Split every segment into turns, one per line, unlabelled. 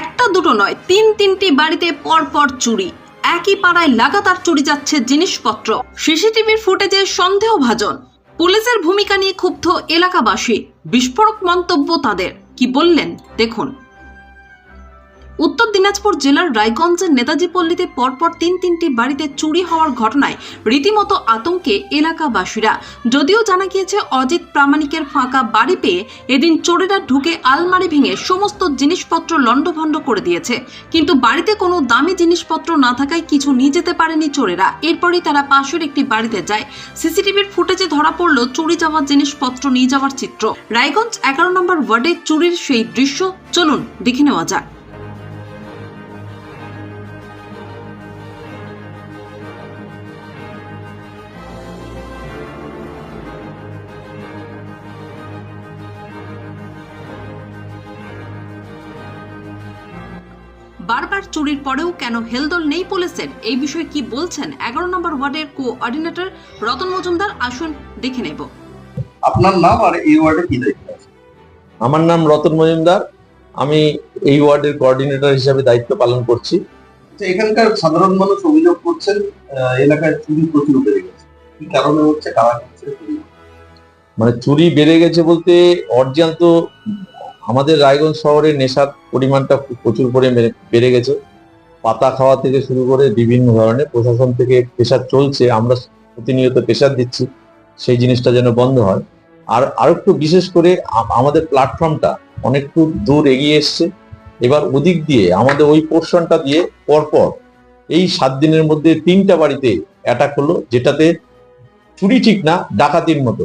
একটা দুটো নয়, তিন তিনটি বাড়িতে পরপর চুরি। একই পাড়ায় লাগাতার চুরি যাচ্ছে জিনিসপত্র। সিসিটিভির ফুটেজে সন্দেহভাজন। পুলিশের ভূমিকা নিয়ে ক্ষুব্ধ এলাকাবাসী। বিস্ফোরক মন্তব্য তাদের। কি বললেন? দেখুন। উত্তর দিনাজপুর জেলার রায়গঞ্জের নেতাজি পল্লীতে পরপর তিন তিনটি বাড়িতে চুরি হওয়ার ঘটনায় রীতিমতো আতঙ্কে এলাকাবাসীরা। যদিও জানা গিয়েছে অজিত প্রামাণিকের ফাঁকা বাড়ি পেয়ে এদিন চোরেরা ঢুকে আলমারি ভেঙে সমস্ত জিনিসপত্র লণ্ডভণ্ড করে দিয়েছে। কিন্তু বাড়িতে কোনো দামি জিনিসপত্র না থাকায় কিছু নিয়ে যেতে পারেনি চোরেরা। এরপরই তারা পাশের একটি বাড়িতে যায়। সিসিটিভির ফুটেজে ধরা পড়ল চুরি যাওয়া জিনিসপত্র নিয়ে যাওয়ার চিত্র। রায়গঞ্জ এগারো নম্বর ওয়ার্ডে চুরির সেই দৃশ্য। চলুন দেখে নেওয়া যাক। বারবার চুরির পরেও কেন হেলদোল নেই পুলিশের? এই বিষয়ে কি বলছেন? এগারো নম্বর ওয়ার্ডের কোঅর্ডিনেটর রতন মজুমদার আসুন দেখে নেব।
আপনার নাম আর এই ওয়ার্ডে কি দায়িত্ব
আমার নাম রতন মজুমদার। আমি এই ওয়ার্ডের কোঅর্ডিনেটর হিসেবে দায়িত্ব পালন করছি।
আচ্ছা, এখানকার সাধারণ মানুষ অভিযোগ করছেন আহ, এলাকায় চুরি প্রচুর বেড়ে গেছে। কি কারণে হচ্ছে? কারা
মানে চুরি বেড়ে গেছে বলতে অরিজিনাল তো আমাদের রায়গঞ্জ শহরে নেশার পরিমাণটা প্রচুর পরিমাণে বেড়ে গেছে। পাতা খাওয়া থেকে শুরু করে বিভিন্ন ধরনের প্রশাসন থেকে প্রেশার চলছে, আমরা প্রতিনিয়ত প্রেশার দিচ্ছি, সেই জিনিসটা যেন বন্ধ হয়। আর আরেকটু বিশেষ করে আমাদের প্ল্যাটফর্মটা অনেকটু দূর এগিয়ে এসছে। এবার ওদিক দিয়ে আমাদের ওই পোর্শনটা দিয়ে পরপর এই সাত দিনের মধ্যে তিনটা বাড়িতে অ্যাটাক হলো, যেটাতে চুরি ঠিক না, ডাকাতির মতো।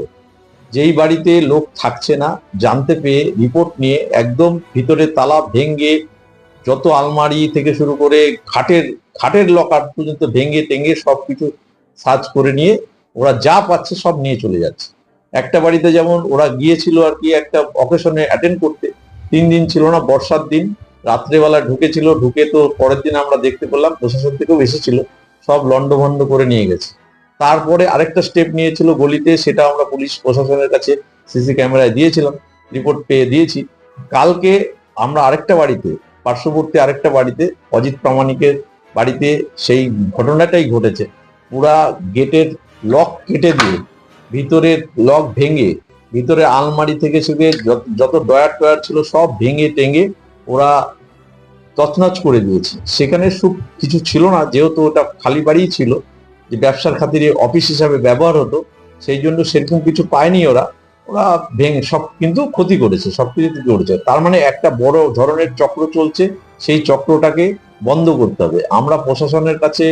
যেই বাড়িতে লোক থাকছে না, জানতে পেয়ে রিপোর্ট নিয়ে একদম ভিতরে তালা ভেঙ্গে যত আলমারি থেকে শুরু করে খাটের খাটের লকার পর্যন্ত ভেঙ্গে টেঙ্গে সবকিছু সার্চ করে নিয়ে ওরা যা পাচ্ছে সব নিয়ে চলে যাচ্ছে। একটা বাড়িতে যেমন ওরা গিয়েছিল আর কি একটা অকেশনে অ্যাটেন্ড করতে, তিন দিন ছিল না, বর্ষার দিন, রাত্রেবেলা ঢুকেছিল, ঢুকে তো পরের দিন আমরা দেখতে পেলাম, প্রশাসন থেকেও এসেছিল, সব লন্ডভন্ড করে নিয়ে গেছে। তারপরে আরেকটা স্টেপ নিয়েছিল গলিতে, সেটা আমরা পুলিশ প্রশাসনের কাছে সিসি ক্যামেরায় দিয়েছিলাম রিপোর্ট পেয়ে দিয়েছি। কালকে আমরা আরেকটা বাড়িতে, পার্শ্ববর্তী আরেকটা বাড়িতে, অজিত প্রামাণিকের বাড়িতে সেই ঘটনাটাই ঘটেছে। পুরা গেটের লক কেটে দিয়ে, ভিতরের লক ভেঙে, ভিতরে আলমারি থেকে শুধু যত- ডয়ার টয়ার ছিল সব ভেঙে টেঙে ওরা তছনছ করে দিয়েছে। সেখানে সুখ কিছু ছিল না, যেহেতু ওটা খালি বাড়িই ছিল যে ব্যবসার খাতিরে অফিস হিসাবে ব্যবহার হতো, সেই জন্য সেরকম কিছু পায়নি ওরা। ওরা ভেঙে, সব কিন্তু ক্ষতি করেছে, সব কিছু করেছে। তার মানে একটা বড় ধরনের চক্র চলছে, সেই চক্রটাকে বন্ধ করতে হবে। আমরা প্রশাসনের কাছে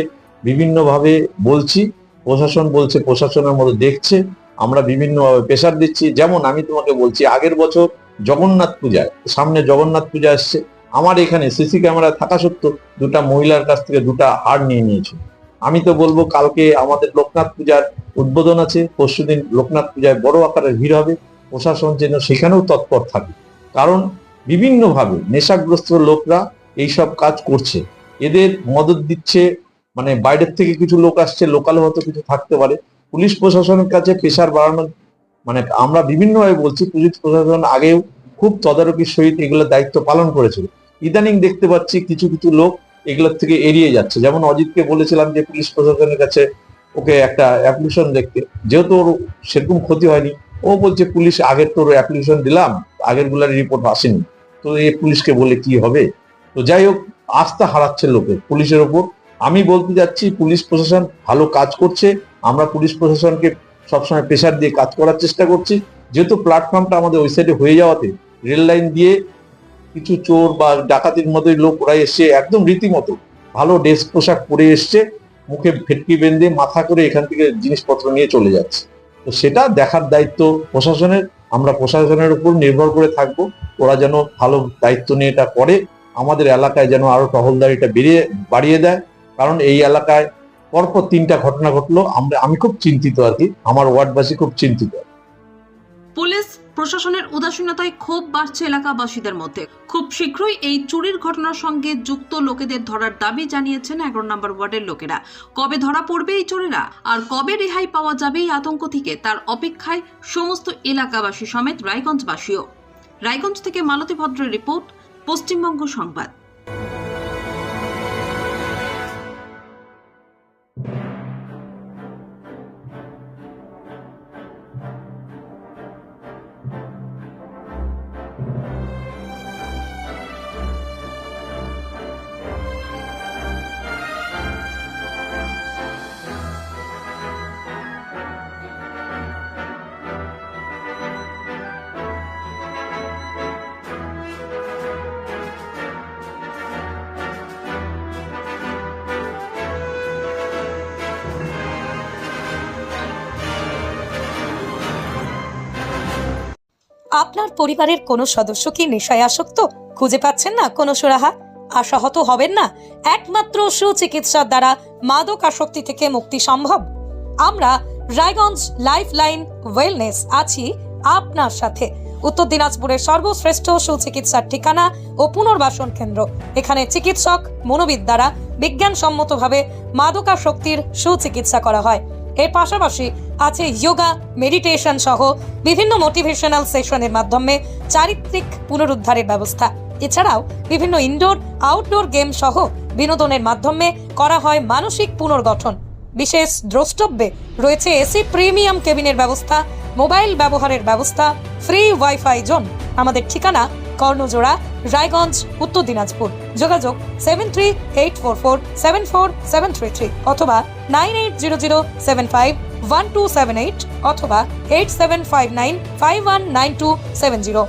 বিভিন্নভাবে বলছি, প্রশাসন বলছে, প্রশাসনের মতো দেখছে, আমরা বিভিন্নভাবে প্রেশার দিচ্ছি। যেমন আমি তোমাকে বলছি, আগের বছর জগন্নাথ পূজায় সামনে জগন্নাথ পূজা আসছে। আমার এখানে সিসি ক্যামেরা থাকা সত্ত্বেও দুটা মহিলার কাছ থেকে দুটা হার নিয়ে নিয়েছিল। আমি তো বলব কালকে আমাদের লোকনাথ পূজার উদ্বোধন আছে পরশুদিন লোকনাথ পূজায় বড় আকারের ভিড় হবে, প্রশাসন যেন সেখানেও তৎপর থাকে। কারণ বিভিন্নভাবে নেশাগ্রস্ত লোকরা এইসব কাজ করছে। এদের মদত দিচ্ছে মানে বাইরের থেকে কিছু লোক আসছে লোকাল হয়তো কিছু থাকতে পারে। পুলিশ প্রশাসনের কাছে পেশার বাড়ানোর মানে আমরা বিভিন্নভাবে বলছি, পুলিশ প্রশাসন আগেও খুব তদারকির সহিত এগুলো দায়িত্ব পালন করেছিল। ইদানিং দেখতে পাচ্ছি কিছু কিছু লোক এগুলোর থেকে এড়িয়ে যাচ্ছে। যেমন অজিতকে বলেছিলাম যে পুলিশ প্রশাসনের কাছে ওকে একটা অ্যাপ্লিকেশন দেখতে। যেহেতু ওর সেরকম ক্ষতি হয়নি, ও বলছে পুলিশ আগের তোর অ্যাপ্লিকেশন দিলাম আগেরগুলার রিপোর্ট আসেনি। তো এই পুলিশকে বলে কি হবে? তো যাই হোক, আস্থা হারাচ্ছে লোকে পুলিশের ওপর। আমি বলতে যাচ্ছি, পুলিশ প্রশাসন ভালো কাজ করছে। আমরা পুলিশ প্রশাসনকে সবসময় প্রেশার দিয়ে কাজ করার চেষ্টা করছি। যেহেতু প্ল্যাটফর্মটা আমাদের ওই সাইডে হয়ে যাওয়াতে রেল লাইন দিয়ে কিছু চোর বা ডাকাতির মতোই লোক ওরা এসে একদম রীতিমতো ভালো ড্রেস পোশাক পরে এসছে, মুখে ভেটকি বেঁধে মাথা করে এখান থেকে জিনিসপত্র নিয়ে চলে যাচ্ছে। তো সেটা দেখার দায়িত্ব প্রশাসনের, আমরা প্রশাসনের উপর নির্ভর করে থাকব, ওরা যেন ভালো দায়িত্ব নিয়ে এটা করে, আমাদের এলাকায় যেন আরও টহলদারিটা বেরিয়ে, বাড়িয়ে দেয়। কারণ এই এলাকায় পরপর তিনটা ঘটনা ঘটলো, আমরা, আমি খুব চিন্তিত আর কি, আমার ওয়ার্ডবাসী খুব চিন্তিত।
পুলিশ প্রশাসনের উদাসীনতায় ক্ষোভ বাড়ছে এলাকাবাসীদের মধ্যে। খুব শীঘ্রই এই চুরির ঘটনার সঙ্গে যুক্ত লোকেদের ধরার দাবি জানিয়েছেন এগারো নম্বর ওয়ার্ডের লোকেরা। কবে ধরা পড়বে এই চোরেরা? আর কবে রেহাই পাওয়া যাবে এই আতঙ্ক থেকে? তার অপেক্ষায় সমস্ত এলাকাবাসী সমেত রায়গঞ্জবাসীও। রায়গঞ্জ থেকে মালতী ভদ্রের রিপোর্ট, পশ্চিমবঙ্গ সংবাদ।
আপনার পরিবারের কোনো সদস্য কি নেশায় আসক্ত? খুঁজে পাচ্ছেন না কোনো সুরাহা? আশাহত হবেন না? একমাত্র সুচিকিৎসার দ্বারা মাদক আসক্তি থেকে মুক্তি সম্ভব। আমরা রায়গঞ্জ লাইফ লাইন ওয়েলনেস আছি আপনার সাথে। উত্তর দিনাজপুরের সর্বশ্রেষ্ঠ সুচিকিৎসার ঠিকানা ও পুনর্বাসন কেন্দ্র। এখানে চিকিৎসক, মনোবিদ দ্বারা বিজ্ঞানসম্মতভাবে মাদকাসক্তির সুচিকিৎসা করা হয়। এর পাশাপাশি আছে যোগা মেডিটেশন সহ বিভিন্ন মোটিভেশনাল সেশনের মাধ্যমে চারিত্রিক পুনরুদ্ধারের ব্যবস্থা। এছাড়াও বিভিন্ন ইনডোর আউটডোর গেম সহ বিনোদনের মাধ্যমে করা হয় মানসিক পুনর্গঠন। বিশেষ দ্রষ্টব্যে রয়েছে এসি প্রিমিয়াম কেবিনের ব্যবস্থা মোবাইল ব্যবহারের ব্যবস্থা ফ্রি ওয়াইফাই জোন আমাদের ঠিকানা কর্ণজোড়া, রায়গঞ্জ, উত্তর দিনাজপুর। যোগাযোগ seven three eight four four seven four seven three three অথবা nine eight zero zero seven five one two seven eight অথবা eight seven five nine five one nine two seven zero